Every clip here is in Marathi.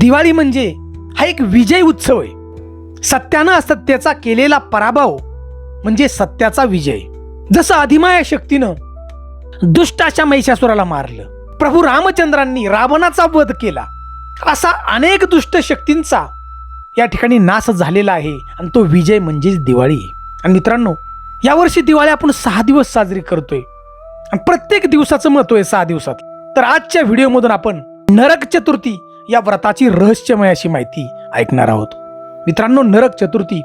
दिवाळी म्हणजे हा एक विजय उत्सव आहे. सत्यानं असत्याचा केलेला पराभव म्हणजे सत्याचा विजय. जसं अधिमाया शक्तीनं दुष्टाच्या महिषासुराला मारलं प्रभू रामचंद्रांनी रावणाचा वध केला असा अनेक दुष्ट शक्तींचा या ठिकाणी नाश झालेला आहे आणि तो विजय म्हणजेच दिवाळी आणि मित्रांनो यावर्षी दिवाळी आपण सहा दिवस साजरी करतोय. आणि प्रत्येक दिवसाचं महत्त्व आहे सहा दिवसात. तर आजच्या व्हिडिओमधून आपण नरक चतुर्थी या व्रताची रहस्यमय अशी माहिती ऐकणार आहोत. मित्रांनो नरक चतुर्थी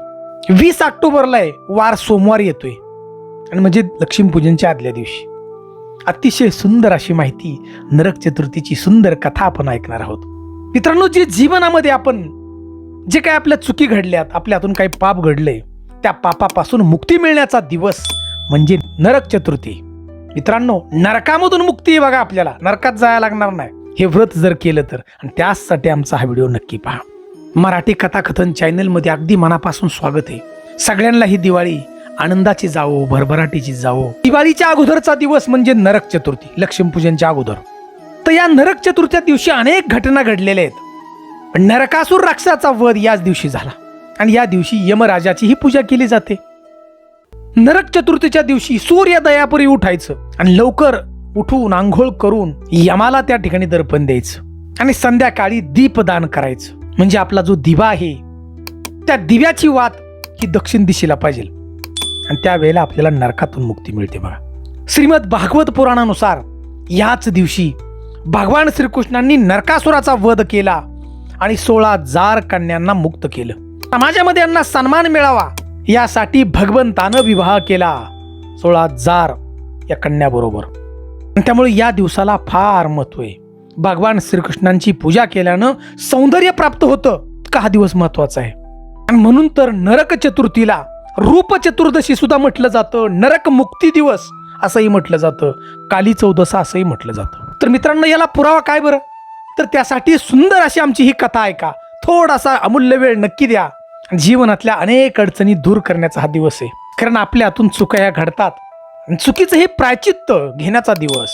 वीस ऑक्टोबरला आहे. वार सोमवार येतोय. आणि म्हणजे लक्ष्मीपूजनच्या आदल्या दिवशी. अतिशय सुंदर अशी माहिती नरक चतुर्थीची सुंदर कथा आपण ऐकणार आहोत. मित्रांनो जे जीवनामध्ये आपण जे काही आपल्या चुकी घडल्यात आपल्या हातून काही पाप घडले त्या पापापासून मुक्ती मिळण्याचा दिवस म्हणजे नरक चतुर्थी. मित्रांनो नरकामधून मुक्ती बघा आपल्याला. नरकात जायला लागणार नाही. हे व्रत जर केलं तर. आणि त्याचसाठी आमचा हा व्हिडिओ नक्की पहा. मराठी कथाकथन चॅनलमध्ये अगदी मनापासून स्वागत आहे. सगळ्यांना ही दिवाळी आनंदाची जावो भरभराटीची जावो. दिवाळीच्या अगोदरचा दिवस म्हणजे नरक चतुर्थी लक्ष्मीपूजनच्या अगोदर. तर या नरक चतुर्थीच्या दिवशी अनेक घटना घडलेल्या आहेत. पण नरकासूर राक्षसाचा वध याच दिवशी झाला. आणि या दिवशी यमराजाची ही पूजा केली जाते. नरक चतुर्थीच्या दिवशी सूर्योदयापूर्वी उठायचं. आणि लवकर उठून आंघोळ करून यमाला त्या ठिकाणी दर्पण द्यायचं आणि संध्याकाळी दीपदान करायचं. म्हणजे आपला जो दिवा आहे त्या दिव्याची वात ही दक्षिण दिशेला पाहिजे. आणि त्यावेळेला आपल्याला नरकातून मुक्ती मिळते बघा. श्रीमद भागवत पुराणानुसार याच दिवशी भगवान श्रीकृष्णांनी नरकासुराचा वध केला आणि सोळा जार कन्यांना मुक्त केलं. समाजामध्ये यांना सन्मान मिळावा यासाठी भगवंतानं विवाह केला. सोळा जार या कन्याबरोबर. त्यामुळे या दिवसाला फार महत्त्व आहे. भगवान श्रीकृष्णांची पूजा केल्यानं सौंदर्य प्राप्त होतं का हा दिवस महत्त्वाचा आहे. आणि म्हणून तर नरक चतुर्थीला रूप चतुर्दशी सुद्धा म्हटलं जातं नरक मुक्ती दिवस असंही म्हटलं जातं काली चौदसा असंही म्हटलं जातं. तर मित्रांनो याला पुरावा काय बरं? तर त्यासाठी सुंदर अशी आमची ही कथा ऐका थोडासा अमूल्य वेळ नक्की द्या. जीवनातल्या अनेक अडचणी दूर करण्याचा हा दिवस आहे. कारण आपल्या हातून चुका या घडतात. चुकीचं हे प्रायचित्त घेण्याचा दिवस.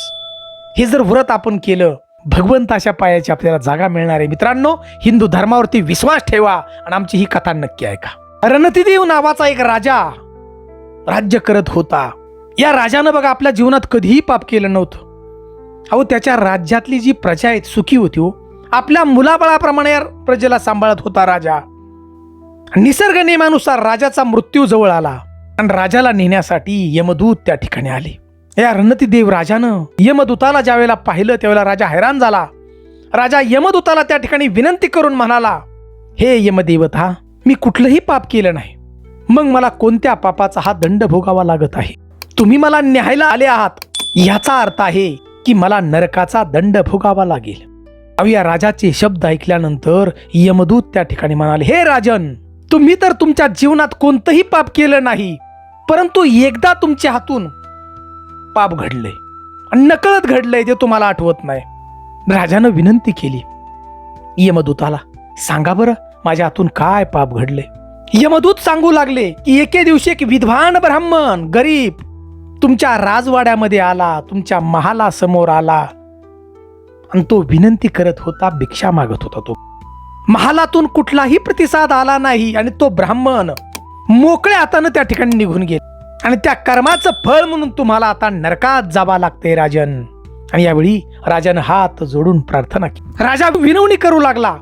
हे जर व्रत आपण केलं भगवंताच्या पायाची आपल्याला जागा मिळणार आहे. मित्रांनो हिंदू धर्मावरती विश्वास ठेवा आणि आमची ही कथा नक्की ऐका. रणतिदेव नावाचा एक राजा राज्य करत होता. या राजानं बघा आपल्या जीवनात कधीही पाप केलं नव्हतं. अहो त्याच्या राज्यातली जी प्रजा आहे सुखी होती हो. आपल्या मुलाबळाप्रमाणे या प्रजेला सांभाळत होता राजा. निसर्ग नियमानुसार राजाचा मृत्यू जवळ आला. आणि राजाला नेण्यासाठी यमदूत त्या ठिकाणी आले. या रणतिदेव राजानं यमदूताला ज्यावेळेला पाहिलं त्यावेळेला राजा हैराण झाला. राजा यमदूताला त्या ठिकाणी विनंती करून म्हणाला हे यमदेवता मी कुठलंही पाप केलं नाही. मग मला कोणत्या पापाचा हा दंड भोगावा लागत आहे? तुम्ही मला न्यायला आले आहात. याचा अर्थ आहे की मला नरकाचा दंड भोगावा लागेल. अहो या राजाचे शब्द ऐकल्यानंतर यमदूत त्या ठिकाणी म्हणाले हे राजन तुम्ही तर तुमच्या जीवनात कोणतंही पाप केलं नाही. परंतु एकदा तुमच्या हातून पाप घडलंय आणि नकळत घडलंय ते तुम्हाला आठवत नाही. राजानं विनंती केली. यमदूताला सांगा बरं माझ्या हातून काय पाप घडले? यमदूत सांगू लागले की एके दिवशी एक विद्वान ब्राह्मण गरीब तुमच्या राजवाड्यामध्ये आला तुमच्या महाला समोर आला. आणि तो विनंती करत होता भिक्षा मागत होता तो. महालातून कुठलाही प्रतिसाद आला नाही आणि तो ब्राह्मण मोकळ्या हातानं त्या ठिकाणी निघून गेले. आणि त्या कर्माचं फळ म्हणून तुम्हाला आता नरकात जावा लागते राजन. आणि यावेळी राजानं हात जोडून प्रार्थना केली. राजा विनवणी करू लागला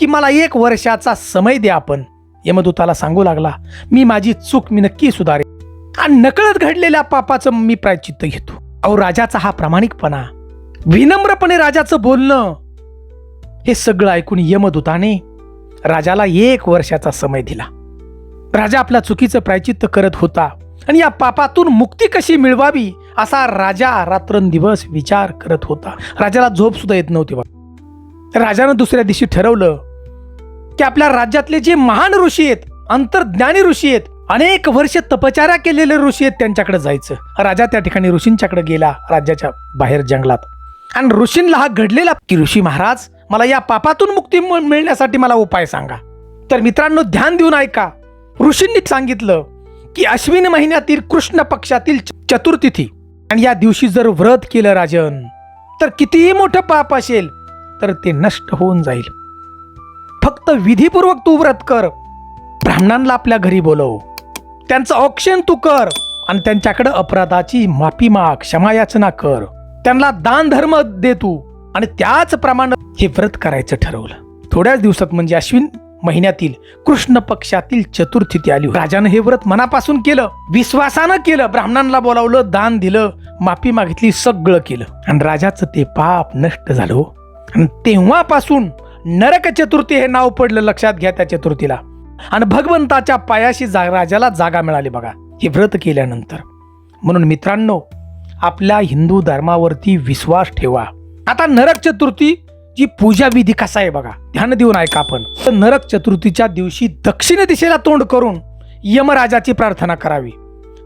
की मला एक वर्षाचा समय द्या आपण. यमदूताला सांगू लागला मी माझी चूक मी नक्की सुधारे आणि नकळत घडलेल्या पापाचं मी प्रायचित्त घेतो. अहो राजाचा हा प्रामाणिकपणा विनम्रपणे राजाचं बोलणं हे सगळं ऐकून यमदूताने राजाला एक वर्षाचा समय दिला. राजा आपल्या चुकीचं प्रायचित्त करत होता. आणि या पापातून मुक्ती कशी मिळवावी असा राजा रात्रंदिवस विचार करत होता. राजाला झोप सुद्धा येत नव्हती बा. राजानं दुसऱ्या दिवशी ठरवलं की आपल्या राज्यातले जे महान ऋषी आहेत अंतर्ज्ञानी ऋषी आहेत अनेक वर्ष तपचाऱ्या केलेले ऋषी आहेत त्यांच्याकडे जायचं. राजा त्या ठिकाणी ऋषींच्याकडे गेला राज्याच्या बाहेर जंगलात. आणि ऋषींला हा घडलेला की ऋषी महाराज मला या पापातून मुक्ती मिळण्यासाठी मला उपाय सांगा. तर मित्रांनो ध्यान देऊन ऐका. ऋषींनी सांगितलं की अश्विन महिन्यातील कृष्ण पक्षातील च- चतुर्तिथी. आणि या दिवशी जर व्रत केलं राजन तर कितीही मोठं पाप असेल तर ते नष्ट होऊन जाईल. फक्त विधीपूर्वक तू व्रत कर. ब्राह्मणांना आपल्या घरी बोलव. त्यांचं औक्षण तू कर आणि त्यांच्याकडे अपराधाची माफी माग क्षमायाचना कर. त्यांना दान धर्म दे तू आणि त्याचप्रमाणे हे व्रत करायचं ठरवलं. थोड्याच दिवसात म्हणजे अश्विन महिन्यातील कृष्ण पक्षातील चतुर्थी ती आली राजानं हे व्रत मनापासून केलं विश्वासानं केलं ब्राह्मणांना बोलावलं दान दिलं माफी मागितली सगळं केलं. आणि राजाचं ते पाप नष्ट झालं हो. आणि तेव्हापासून नरक चतुर्थी हे नाव पडलं लक्षात घ्या त्या चतुर्थीला. आणि भगवंताच्या पायाशी जा राजाला जागा मिळाली बघा हे व्रत केल्यानंतर. म्हणून मित्रांनो आपल्या हिंदू धर्मावरती विश्वास ठेवा. आता नरक चतुर्थी जी पूजा विधी कसा आहे बघा ध्यान देऊन ऐका आपण. तर नरक चतुर्थीच्या दिवशी दक्षिण दिशेला तोंड करून यमराजाची प्रार्थना करावी.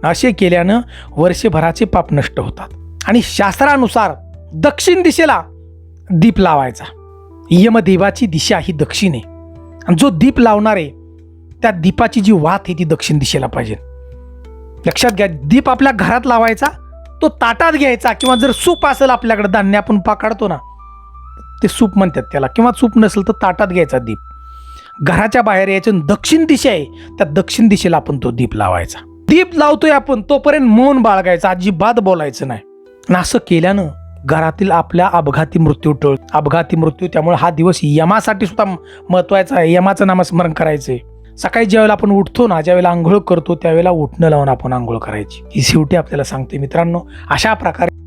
असे केल्यानं वर्षभराचे पाप नष्ट होतात. आणि शास्त्रानुसार दक्षिण दिशेला दीप लावायचा. यमदेवाची दिशा ही दक्षिण आहे. आणि जो दीप लावणार आहे त्या दीपाची जी वात आहे ती दक्षिण दिशेला पाहिजे. लक्षात घ्या दीप आपल्या घरात लावायचा तो ताटात घ्यायचा किंवा जर सूप असेल आपल्याकडे धान्य आपण पाकाडतो ना ते सूप म्हणतात त्याला. किंवा सूप नसेल तर ताटात घ्यायचा दीप. घराच्या बाहेर यायचं दक्षिण दिशा आहे त्या दक्षिण दिशेला आपण तो दीप लावायचा. दीप लावतोय आपण तोपर्यंत मौन बाळगायचं अजिबात बोलायचं नाही. असं केल्यानं घरातील आपल्या अपघाती मृत्यू टळ अपघाती मृत्यू त्यामुळे हा दिवस यमासाठी सुद्धा महत्त्वाचा आहे. यमाचं नामस्मरण करायचंय. सकाळी ज्यावेळेला आपण उठतो ना ज्यावेळेला आंघोळ करतो त्यावेळेला उठणं लावून आपण आंघोळ करायची. ही शेवटी आपल्याला सांगते मित्रांनो अशा प्रकारे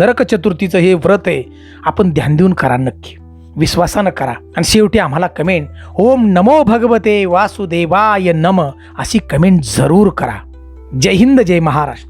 नरक चतुर्थीचं हे व्रत आहे आपण ध्यान देऊन करा नक्की. विश्वासानं करा. आणि शेवटी आम्हाला कमेंट ओम नमो भगवते वासुदेवाय नम अशी कमेंट जरूर करा. जय हिंद जय महाराष्ट्र.